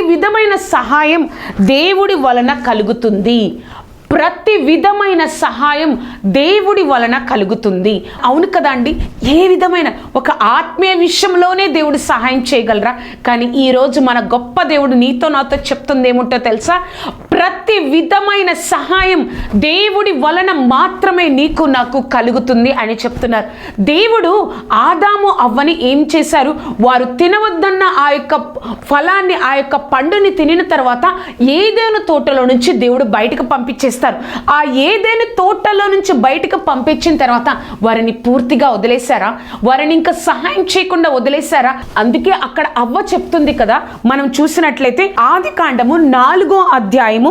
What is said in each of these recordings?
ప్రతి విధమైన సహాయం దేవుడి వలన కలుగుతుంది. ప్రతి విధమైన సహాయం దేవుడి వలన కలుగుతుంది. అవును కదా అండి? ఏ విధమైన? ఒక ఆత్మీయ విషయంలోనే దేవుడు సహాయం చేయగలరా? కానీ ఈరోజు మన గొప్ప దేవుడు నీతో నాతో చెప్తుంది ఏముంటో తెలుసా? ప్రతి విధమైన సహాయం దేవుడి వలన మాత్రమే నీకు నాకు కలుగుతుంది అని చెప్తున్నారు. దేవుడు ఆదాము అవ్వని ఏం చేశారు? వారు తినవద్దన్న ఆ యొక్క ఫలాన్ని ఆ యొక్క పండుని తినిన తర్వాత ఏదైనా తోటలో నుంచి దేవుడు బయటకు పంపించేస్తారు. ఆ ఏదైనా తోటలో నుంచి బయటకు పంపించిన తర్వాత వారిని పూర్తిగా వదిలేశారా? వారిని ఇంకా సహాయం చేయకుండా వదిలేశారా? అందుకే అక్కడ అవ్వ చెప్తుంది కదా మనం చూసినట్లయితే ఆది కాండము నాలుగో అధ్యాయము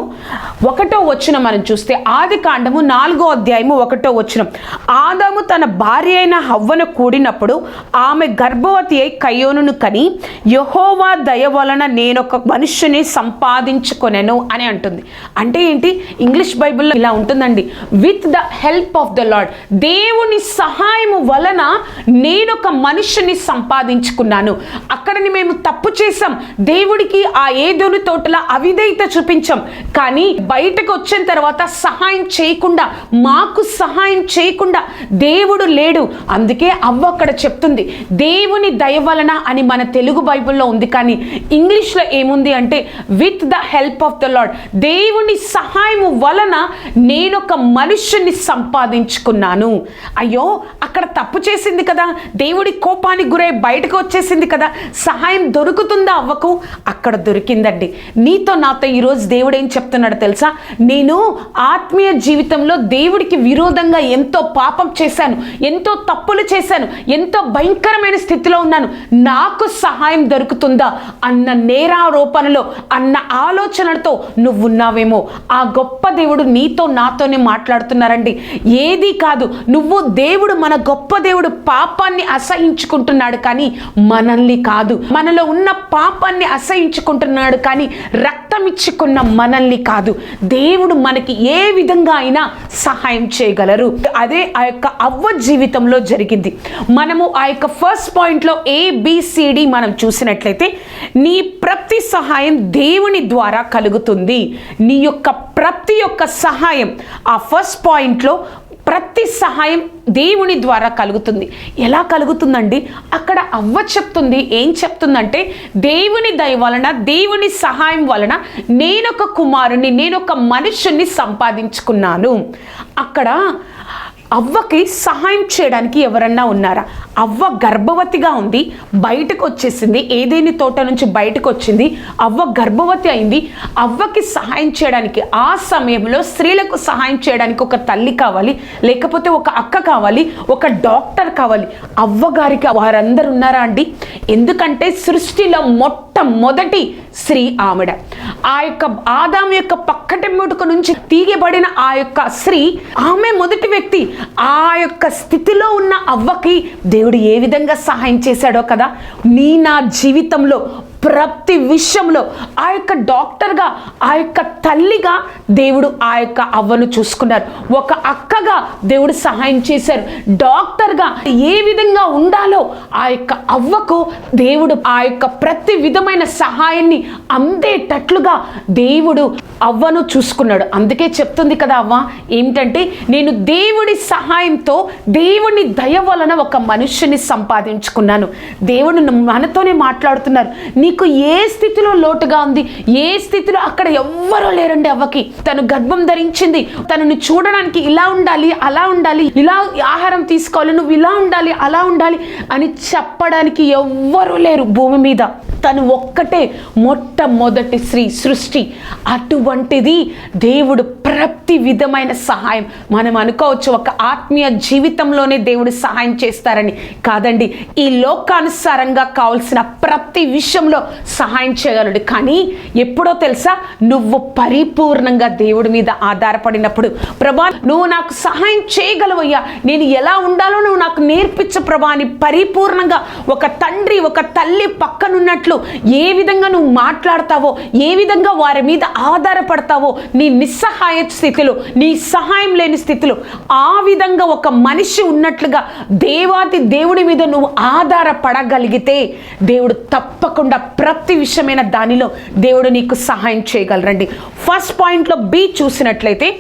ఒకటో వచ్చిన మనం చూస్తే ఆది కాండము నాలుగో అధ్యాయము ఒకటో వచ్చిన ఆదాము తన భార్య అయిన హవ్వను కూడినప్పుడు ఆమె గర్భవతి అయి కయ్యోనును కని యహోవా దయ వలన నేను ఒక మనుష్యుని సంపాదించుకొనెను అని అంటుంది. అంటే ఏంటి? ఇంగ్లీష్ బైబిల్లో ఇలా ఉంటుందండి. With the help of the lord దేవుని సహాయము వలన నేను ఒక మనుష్యుని సంపాదించుకున్నాను. అక్కడని మేము తప్పు చేసాం దేవుడికి ఆ ఏదోని తోటల అవిధేయత చూపించాం. కానీ బయటకు వచ్చిన తర్వాత సహాయం చేయకుండా మాకు సహాయం చేయకుండా దేవుడు లేడు. అందుకే అవ్వ అక్కడ చెప్తుంది దేవుని దయ వలన అని మన తెలుగు బైబిల్లో ఉంది. కానీ ఇంగ్లీష్లో ఏముంది అంటే with the help of the lord దేవుని సహాయము వలన నేను ఒక మనుష్యుని సంపాదించుకున్నాను. అయ్యో అక్కడ తప్పు చేసింది కదా. దేవుడి కోపానికి గురై బయటకు వచ్చేసింది కదా. సహాయం దొరుకుతుందా అవ్వకు? అక్కడ దొరికిందండి. నీతో నాతో ఈరోజు దేవుడు ఏం చెప్తున్నాడు తెలుసా? నేను ఆత్మీయ జీవితంలో దేవుడికి విరోధంగా ఎంతో పాపం చేశాను ఎంతో తప్పులు చేశాను ఎంతో భయంకరమైన స్థితిలో ఉన్నాను. నాకు సహాయం దొరుకుతుందా? అన్న నేరారోపణలో అన్న ఆలోచనలతో నువ్వు ఉన్నావేమో. ఆ గొప్ప దేవుడు నీతో నాతోనే మాట్లాడుతున్నారండి. ఏది కాదు నువ్వు దేవుడు మన గొప్ప దేవుడు పాపాన్ని అసహించుకుంటున్నాడు కానీ మనల్ని కాదు. మనలో ఉన్న పాపాన్ని అసహించుకుంటున్నాడు కానీ రక్తం ఇచ్చుకున్న మనల్ని కాదు. దేవుడు మనకి ఏ విధంగా అయినా సహాయం చేయగలరు. అదే ఆ యొక్క అవ్వ జీవితంలో జరిగింది. మనము ఆ యొక్క ఫస్ట్ పాయింట్లో ఏబిసిడి మనం చూసినట్లయితే నీ ప్రతి సహాయం దేవుని ద్వారా కలుగుతుంది. నీ యొక్క ప్రతి ఒక్క సహాయం ఆ ఫస్ట్ పాయింట్లో ప్రతి సహాయం దేవుని ద్వారా కలుగుతుంది. ఎలా కలుగుతుందండి? అక్కడ అవ్వ చెప్తుంది ఏం చెప్తుందంటే దేవుని దయ వలన దేవుని సహాయం వలన నేనొక కుమారుని నేనొక మనుషుని సంపాదించుకున్నాను. అక్కడ అవ్వకి సహాయం చేయడానికి ఎవరన్నా ఉన్నారా? అవ్వ గర్భవతిగా ఉంది బయటకు వచ్చేసింది ఏదేని తోట నుంచి బయటకు వచ్చింది అవ్వ గర్భవతి అయింది అవ్వకి సహాయం చేయడానికి ఆ సమయంలో స్త్రీలకు సహాయం చేయడానికి ఒక తల్లి కావాలి లేకపోతే ఒక అక్క కావాలి ఒక డాక్టర్ కావాలి. అవ్వగారికి వారందరు ఉన్నారా అండి? ఎందుకంటే సృష్టిలో మొట్టమొదటి స్త్రీ ఆవిడ. ఆ యొక్క ఆదాం యొక్క పక్కటి ముటుకు నుంచి తీయబడిన ఆ యొక్క స్త్రీ ఆమె మొదటి వ్యక్తి. ఆ యొక్క స్థితిలో ఉన్న అవ్వకి దేవుడు ఏ విధంగా సహాయం చేశాడో కదా? నీ నా జీవితంలో ప్రతి విషయంలో ఆ యొక్క డాక్టర్గా ఆ యొక్క తల్లిగా దేవుడు ఆ యొక్క అవ్వను చూసుకున్నారు. ఒక అక్కగా దేవుడు సహాయం చేశారు. డాక్టర్గా ఏ విధంగా ఉండాలో ఆ యొక్క అవ్వకు దేవుడు ఆ యొక్క ప్రతి విధమైన సహాయాన్ని అందేటట్లుగా దేవుడు అవ్వను చూసుకున్నాడు. అందుకే చెప్తుంది కదా అవ్వ ఏమిటంటే నేను దేవుడి సహాయంతో దేవుని దయ వలన ఒక మనుష్యుని సంపాదించుకున్నాను. దేవుడు మనతోనే మాట్లాడుతున్నారు. నీ నీకు ఏ స్థితిలో లోటుగా ఉంది? ఏ స్థితిలో అక్కడ ఎవ్వరూ లేరండి అవ్వకి. తను గర్భం ధరించింది. తనని చూడడానికి ఇలా ఉండాలి అలా ఉండాలి ఇలా ఆహారం తీసుకోవాలి నువ్వు ఇలా ఉండాలి అలా ఉండాలి అని చెప్పడానికి ఎవ్వరూ లేరు భూమి మీద. తను ఒక్కటే మొట్టమొదటి శ్రీ సృష్టి. అటువంటిది దేవుడు ప్రతి విధమైన సహాయం. మనం అనుకోవచ్చు ఒక ఆత్మీయ జీవితంలోనే దేవుడు సహాయం చేస్తారని. కాదండి ఈ లోకానుసారంగా కావాల్సిన ప్రతి విషయంలో సహాయం చేయగలడు. కానీ ఎప్పుడో తెలుసా? నువ్వు పరిపూర్ణంగా దేవుడి మీద ఆధారపడినప్పుడు ప్రభా నువ్వు నాకు సహాయం చేయగలవయ్యా. నేను ఎలా ఉండాలో నువ్వు నాకు నేర్పించు ప్రభా అని పరిపూర్ణంగా ఒక తండ్రి ఒక తల్లి పక్కనున్నట్లు ఏ విధంగా నువ్వు మాట్లాడతావో ఏ విధంగా వారి మీద ఆధారపడతావో నీ నిస్సహాయ స్థితిలో నీ సహాయం లేని స్థితిలో ఆ విధంగా ఒక మనిషి ఉన్నట్లుగా దేవాది దేవుడి మీద నువ్వు ఆధారపడగలిగితే దేవుడు తప్పకుండా ప్రతి విషయమైన దానిలో దేవుడు నీకు సహాయం చేయగలరండి. ఫస్ట్ పాయింట్లో బి చూసినట్లయితే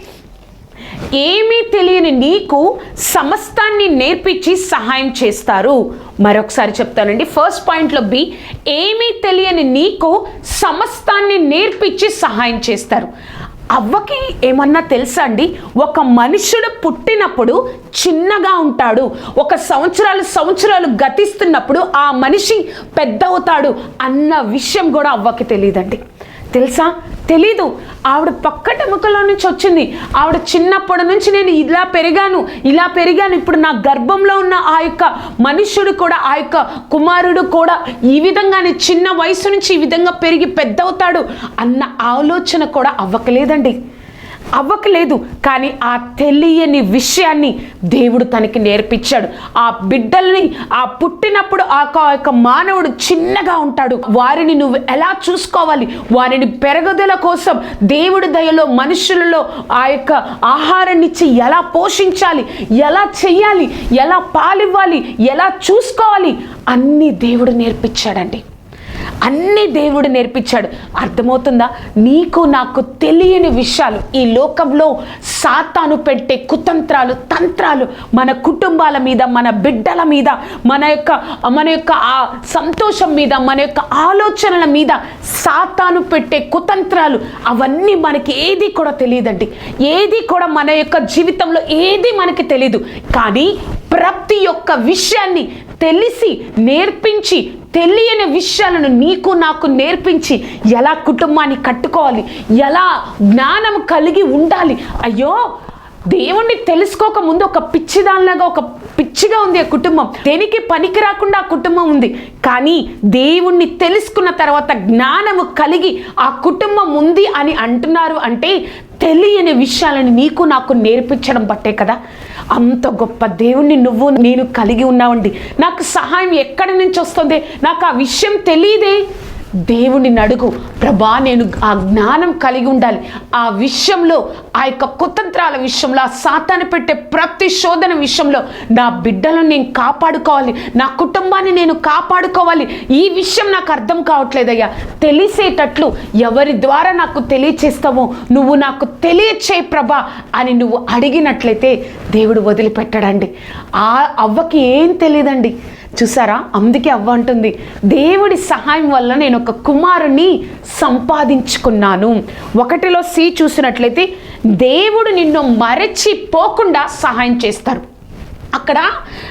ఏమీ తెలియని నీకు సమస్తాన్ని నేర్పించి సహాయం చేస్తారు. మరొకసారి చెప్తానండి. ఫస్ట్ పాయింట్లో బి ఏమీ తెలియని నీకు సమస్తాన్ని నేర్పించి సహాయం చేస్తారు. అవ్వకి ఏమన్నా తెలుసా అండి? ఒక మనుషుడు పుట్టినప్పుడు చిన్నగా ఉంటాడు. ఒక సంవత్సరాలు సంవత్సరాలు గతిస్తున్నప్పుడు ఆ మనిషి పెద్ద అవుతాడు అన్న విషయం కూడా అవ్వకి తెలియదండి. తెలుసా? తెలీదు. ఆవిడ పక్కటెముకలో నుంచి వచ్చింది. ఆవిడ చిన్నప్పటి నుంచి నేను ఇలా పెరిగాను ఇలా పెరిగాను. ఇప్పుడు నా గర్భంలో ఉన్న ఆ యొక్క మనుష్యుడు కూడా ఆ యొక్క కుమారుడు కూడా ఈ విధంగానే చిన్న వయసు నుంచి ఈ విధంగా పెరిగి పెద్ద అవుతాడు అన్న ఆలోచన కూడా అవ్వకలేదండి. అవ్వకలేదు. కానీ ఆ తెలియని విషయాన్ని దేవుడు తనకి నేర్పించాడు. ఆ బిడ్డల్ని ఆ పుట్టినప్పుడు ఆ యొక్క- యొక్క మానవుడు చిన్నగా ఉంటాడు. వారిని నువ్వు ఎలా చూసుకోవాలి? వారిని పెరుగుదల కోసం దేవుడి దయలో మనుషులలో ఆ యొక్క ఆహారాన్ని ఇచ్చి ఎలా పోషించాలి? ఎలా చెయ్యాలి? ఎలా పాలివ్వాలి? ఎలా చూసుకోవాలి? అన్నీ దేవుడు నేర్పించాడండి. అన్ని దేవుడు నేర్పించాడు. అర్థమవుతుందా? నీకు నాకు తెలియని విషయాలు ఈ లోకంలో సాతాను పెట్టే కుతంత్రాలు తంత్రాలు మన కుటుంబాల మీద మన బిడ్డల మీద మన యొక్క మన యొక్క ఆ సంతోషం మీద మన యొక్క ఆలోచనల మీద సాతాను పెట్టే కుతంత్రాలు అవన్నీ మనకి ఏది కూడా తెలియదండి. ఏది కూడా మన యొక్క జీవితంలో ఏది మనకి తెలియదు కానీ ప్రతి ఒక్క విషయాన్ని తెలిసి నేర్పించి తెలియని విషయాలను నీకు నాకు నేర్పించి ఎలా కుటుంబాన్ని కట్టుకోవాలి ఎలా జ్ఞానం కలిగి ఉండాలి. అయ్యో దేవుణ్ణి తెలుసుకోక ముందు ఒక పిచ్చిదానిలాగా ఒక పిచ్చిగా ఉంది ఆ కుటుంబం. దేనికి పనికి రాకుండా ఆ కుటుంబం ఉంది? కానీ దేవుణ్ణి తెలుసుకున్న తర్వాత జ్ఞానము కలిగి ఆ కుటుంబం ఉంది అని అంటున్నారు అంటే తెలియని విషయాలను నీకు నాకు నేర్పించడం బట్టే కదా. అంత గొప్ప దేవుణ్ణి నువ్వు నేను కలిగి ఉన్నావండి. నాకు సహాయం ఎక్కడి నుంచి వస్తుంది? నాకు ఆ విషయం తెలియదే. దేవుని అడుగు ప్రభా నేను ఆ జ్ఞానం కలిగి ఉండాలి. ఆ విషయంలో ఆ యొక్క కుతంత్రాల విషయంలో ఆ సాతాను పెట్టే ప్రతి శోధన విషయంలో నా బిడ్డలను నేను కాపాడుకోవాలి. నా కుటుంబాన్ని నేను కాపాడుకోవాలి. ఈ విషయం నాకు అర్థం కావట్లేదయ్యా. తెలిసేటట్లు ఎవరి ద్వారా నాకు తెలియచేస్తావో నువ్వు నాకు తెలియచేయి ప్రభా అని నువ్వు అడిగినట్లయితే దేవుడు వదిలిపెట్టడండి. ఆ అవ్వకి ఏం తెలియదండి. చూసారా? అందుకే అవ్వ అంటుంది దేవుడి సహాయం వల్ల నేను ఒక కుమారుని సంపాదించుకున్నాను. ఒకటిలో సి చూసినట్లయితే దేవుడు నిన్ను మరచిపోకుండా సహాయం చేస్తారు. అక్కడ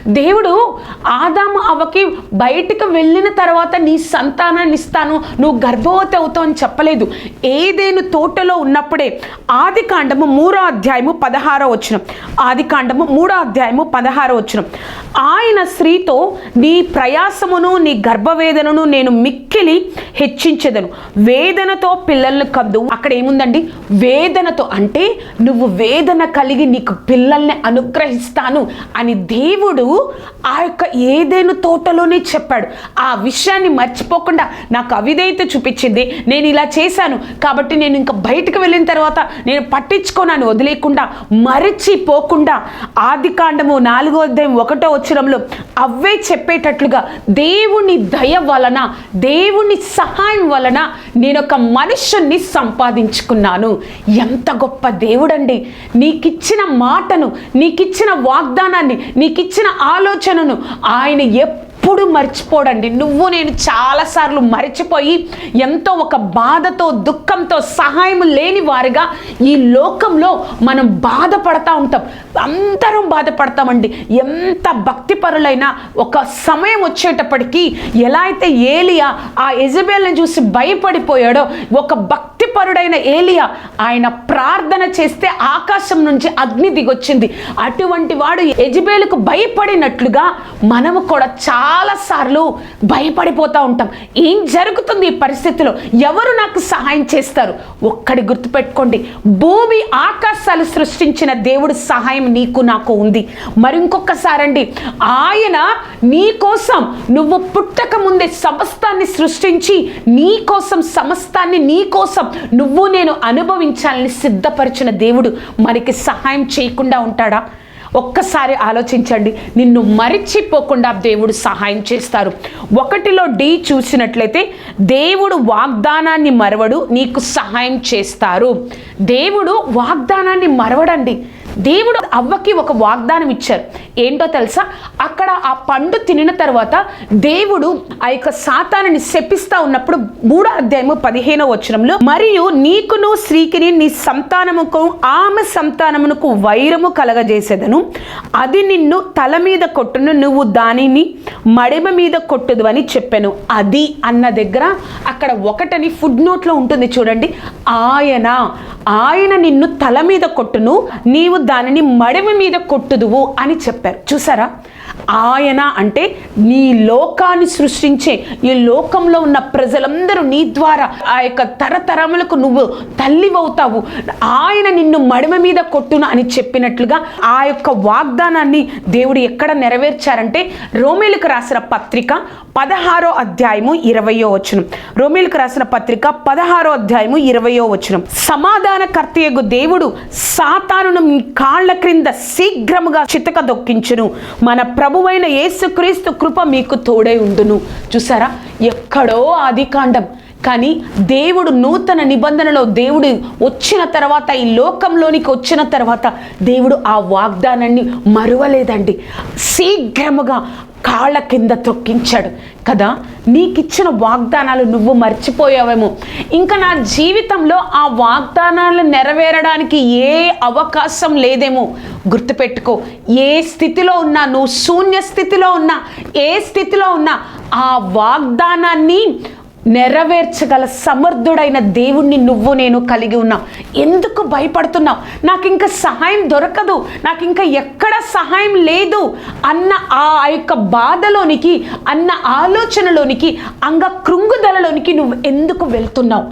దేవుడు ఆదాము అవ్వకి బయటకు వెళ్ళిన తర్వాత నీ సంతానాన్ని ఇస్తాను నువ్వు గర్భవతి అవుతావు అని చెప్పలేదు. ఏదేను తోటలో ఉన్నప్పుడే ఆది కాండము మూడో అధ్యాయము పదహారో వచ్చిన ఆది కాండము మూడో అధ్యాయము పదహారో వచ్చిన ఆయన స్త్రీతో నీ ప్రయాసమును నీ గర్భవేదనను నేను మిక్కిలి హెచ్చించెదను. వేదనతో పిల్లల్ని కద్దు. అక్కడ ఏముందండి? వేదనతో అంటే నువ్వు వేదన కలిగి నీకు పిల్లల్ని అనుగ్రహిస్తాను అని దేవుడు ఆ యొక్క ఏదేను తోటలోనే చెప్పాడు. ఆ విషయాన్ని మర్చిపోకుండా నాకు అవిధేయత చూపించింది. నేను ఇలా చేశాను. కాబట్టి నేను ఇంకా బయటకు వెళ్ళిన తర్వాత నేను పట్టించుకోనని వదిలేకుండా మరచిపోకుండా ఆది కాండము నాలుగో అధ్యాయం ఒకటో వచ్చినంలో అవే చెప్పేటట్లుగా దేవుని దయ వలన దేవుని సహాయం వలన నేను ఒక మనుషుణ్ణి సంపాదించుకున్నాను. ఎంత గొప్ప దేవుడండి. నీకిచ్చిన మాటను నీకిచ్చిన వాగ్దానాన్ని నీకిచ్చిన ఆలోచనను ఆయన ఎప్పుడు మర్చిపోడండి. నువ్వు నేను చాలాసార్లు మర్చిపోయి ఎంతో ఒక బాధతో దుఃఖంతో సహాయం లేని వారిగా ఈ లోకంలో మనం బాధపడతా ఉంటాం. అందరం బాధపడతామండి. ఎంత భక్తిపరులైనా ఒక సమయం వచ్చేటప్పటికీ ఎలా అయితే ఏలియా ఆ ఎజబేల్ని చూసి భయపడిపోయాడో ఒక భక్తిపరుడైన ఏలియా ఆయన ప్రార్థన చేస్తే ఆకాశం నుంచి అగ్ని దిగొచ్చింది. అటువంటి వాడు ఎజబేలుకు భయపడినట్లుగా మనము కూడా చాలా చాలాసార్లు భయపడిపోతూ ఉంటాం. ఏం జరుగుతుంది ఈ పరిస్థితిలో? ఎవరు నాకు సహాయం చేస్తారు? ఒక్కడి గుర్తుపెట్టుకోండి. భూమి ఆకాశాలు సృష్టించిన దేవుడు సహాయం నీకు నాకు ఉంది. మరి ఆయన నీ కోసం నువ్వు పుట్టక ముందే సమస్తాన్ని సృష్టించి నీ కోసం సమస్తాన్ని నీ కోసం నువ్వు నేను అనుభవించాలని సిద్ధపరిచిన దేవుడు మనకి సహాయం చేయకుండా ఉంటాడా? ఒక్కసారి ఆలోచించండి. నిన్ను మరిచిపోకుండా దేవుడు సహాయం చేస్తారు. ఒకటిలో డి చూసినట్లయితే దేవుడు వాగ్దానాన్ని మరవడు నీకు సహాయం చేస్తారు. దేవుడు వాగ్దానాన్ని మరవడండి. దేవుడు అవ్వకి ఒక వాగ్దానం ఇచ్చారు ఏంటో తెలుసా? అక్కడ ఆ పండు తినిన తర్వాత దేవుడు ఆ యొక్క సాతానని శపిస్తా ఉన్నప్పుడు మూడో అధ్యాయము పదిహేనో వచనంలో మరియు నీకును స్త్రీకిని నీ సంతానముకు ఆమె సంతానమునకు వైరము కలగజేసేదను. అది నిన్ను తల మీద కొట్టును నువ్వు దానిని మడిమ మీద కొట్టుదు అని చెప్పాను. అది అన్న దగ్గర అక్కడ ఒకటని ఫుడ్ నోట్లో ఉంటుంది చూడండి. ఆయన ఆయన నిన్ను తల మీద కొట్టును నీవు దానిని మడమ మీద కొట్టుదువు అని చెప్పారు. చూసారా? ఆయన అంటే నీ లోకాన్ని సృష్టించే ఈ లోకంలో ఉన్న ప్రజలందరూ నీ ద్వారా ఆ యొక్క తరతరములకు నువ్వు తల్లివవుతావు. ఆయన నిన్ను మడిమ మీద కొట్టును అని చెప్పినట్లుగా ఆ యొక్క వాగ్దానాన్ని దేవుడు ఎక్కడ నెరవేర్చారంటే రోమేలకు రాసిన పత్రిక పదహారో అధ్యాయము ఇరవయో వచనం. రోమేలకు రాసిన పత్రిక పదహారో అధ్యాయము ఇరవయో వచనం. సమాధానకర్తయగు దేవుడు సాతానును మీ కాళ్ళ క్రింద శీఘ్రముగా చితక దొక్కించును. మన ప్రభువైన యేసుక్రీస్తు కృప మీకు తోడై ఉండును. చూసారా? ఎక్కడో ఆదికాండం కానీ దేవుడు నూతన నిబంధనలో దేవుడు వచ్చిన తర్వాత ఈ లోకంలోనికి వచ్చిన తర్వాత దేవుడు ఆ వాగ్దానాన్ని మరువలేదండి. శీఘ్రముగా కాళ్ళ కింద తొక్కించాడు. కదా? నీకిచ్చిన వాగ్దానాలు నువ్వు మర్చిపోయావేమో. ఇంకా నా జీవితంలో ఆ వాగ్దానాలు నెరవేరడానికి ఏ అవకాశం లేదేమో. గుర్తుపెట్టుకో ఏ స్థితిలో ఉన్నా నువ్వు శూన్య స్థితిలో ఉన్నా ఏ స్థితిలో ఉన్నా ఆ వాగ్దానాన్ని నెరవేర్చగల సమర్థుడైన దేవుణ్ణి నువ్వు నేను కలిగి ఉన్నావు ఎందుకు భయపడుతున్నావు? నాకు ఇంకా సహాయం దొరకదు. నాకు ఇంకా ఎక్కడ సహాయం లేదు అన్న ఆ యొక్క బాధలోనికి అన్న ఆలోచనలోనికి అంగ కృంగుదలలోనికి నువ్వు ఎందుకు వెళ్తున్నావు?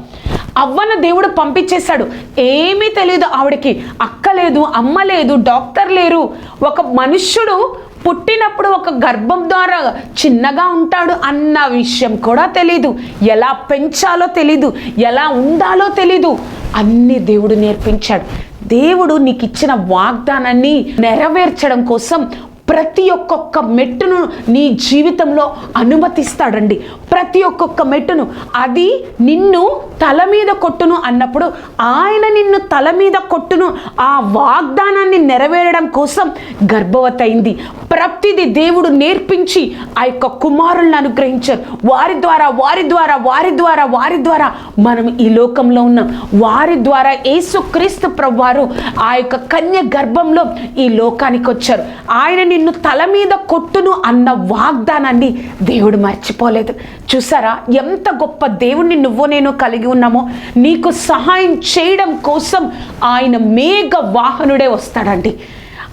అవ్వన దేవుడు పంపించేశాడు. ఏమీ తెలియదు ఆవిడకి. అక్క లేదు అమ్మ లేదు డాక్టర్ లేరు. ఒక మనుష్యుడు పుట్టినప్పుడు ఒక గర్భం ద్వారా చిన్నగా ఉంటాడు అన్న విషయం కూడా తెలీదు. ఎలా పెంచాలో తెలీదు ఎలా ఉండాలో తెలీదు. అన్ని దేవుడు నేర్పించాడు. దేవుడు నీకు ఇచ్చిన వాగ్దానాన్ని నెరవేర్చడం కోసం ప్రతి ఒక్కొక్క మెట్టును నీ జీవితంలో అనుమతిస్తాడండి. ప్రతి ఒక్కొక్క మెట్టును. అది నిన్ను తల మీద కొట్టును అన్నప్పుడు ఆయన నిన్ను తల మీద కొట్టును ఆ వాగ్దానాన్ని నెరవేరడం కోసం గర్భవతైంది ప్రతిది దేవుడు నేర్పించి ఆ యొక్క కుమారులను అనుగ్రహించారు. వారి ద్వారా వారి ద్వారా వారి ద్వారా వారి ద్వారా మనం ఈ లోకంలో ఉన్నాం. వారి ద్వారా యేసుక్రీస్తు ప్రభువారు ఆ యొక్క కన్య గర్భంలో ఈ లోకానికి వచ్చారు ఆయనని నిన్ను తల మీద కొట్టును అన్న వాగ్దానాన్ని దేవుడు మర్చిపోలేదు. చూసారా? ఎంత గొప్ప దేవుణ్ణి నువ్వు నేను కలిగి ఉన్నామో? నీకు సహాయం చేయడం కోసం ఆయన మేఘ వాహనుడే వస్తాడండి.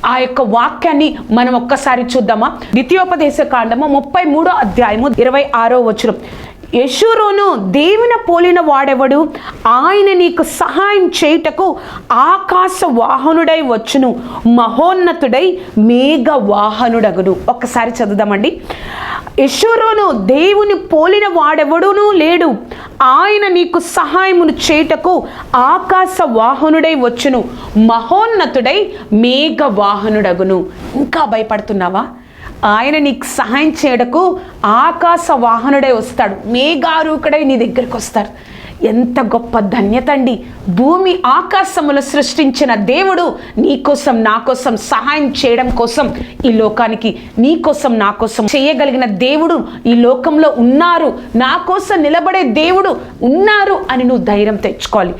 ఆ యొక్క వాక్యాన్ని మనం ఒక్కసారి చూద్దామా? ద్వితీయోపదేశ కాండము ముప్పై మూడో అధ్యాయము ఇరవై ఆరో వచనం. యశూరును దేవుని పోలిన వాడెవడు? ఆయన నీకు సహాయం చేయుటకు ఆకాశ వాహనుడై వచ్చును మహోన్నతుడై మేఘ వాహనుడగును ఒక్కసారి చదువుదామండి. యశూరును దేవుని పోలిన వాడెవడునూ లేడు. ఆయన నీకు సహాయమును చేయుటకు ఆకాశ వాహనుడై వచ్చును మహోన్నతుడై మేఘ వాహనుడగును ఇంకా భయపడుతున్నావా? ఆయన నీకు సహాయం చేయడకు ఆకాశ వాహనుడే వస్తాడు మేఘారూకుడై నీ దగ్గరికి వస్తారు ఎంత గొప్ప ధన్యత అండి. భూమి ఆకాశములు సృష్టించిన దేవుడు నీ కోసం నా కోసం సహాయం చేయడం కోసం ఈ లోకానికి నీ కోసం నా కోసం చేయగలిగిన దేవుడు ఈ లోకంలో ఉన్నారు. నా కోసం నిలబడే దేవుడు ఉన్నారు అని నువ్వు ధైర్యం తెచ్చుకోవాలి.